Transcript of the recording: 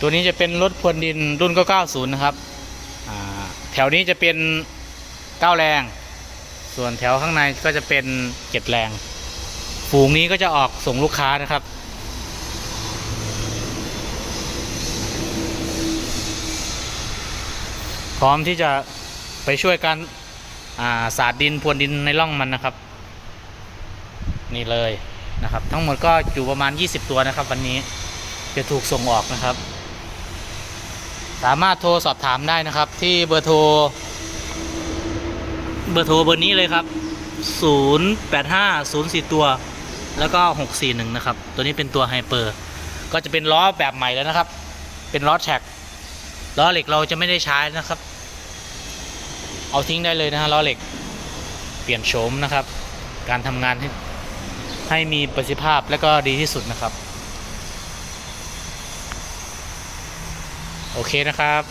ตัวนี้จะเป็นรถพรวนดินรุ่น990 นะครับแถวนี้จะเป็น 9 แรง ส่วนแถวข้างในก็จะเป็น 7 แรง ฝูงนี้ก็จะออกส่งลูกค้านะครับ พร้อมที่จะไปช่วยกันาสาดดินพรวนดินในร่องมันนะครับ นี่เลยนะครับ ทั้งหมดก็อยู่ประมาณ 20 ตัวนะครับ วันนี้จะถูกส่งออกนะครับ สามารถโทรสอบถามได้นะครับ ที่เบอร์โทร เบอร์โทรเบอร์นี้เลยครับ 085 04 ตัว แล้วก็ 641 นะครับ ตัวนี้เป็นตัวไฮเปอร์ ก็จะเป็นล้อแบบใหม่แล้วนะครับ เป็นล้อแท็กล้อเหล็กเราจะไม่ได้ใช้นะครับ เอาทิ้งได้เลยนะฮะล้อเหล็ก เปลี่ยนโฉมนะครับ การทำงานให้ให้มีประสิทธิภาพและก็ดีที่สุดนะครับ โอเคนะครับ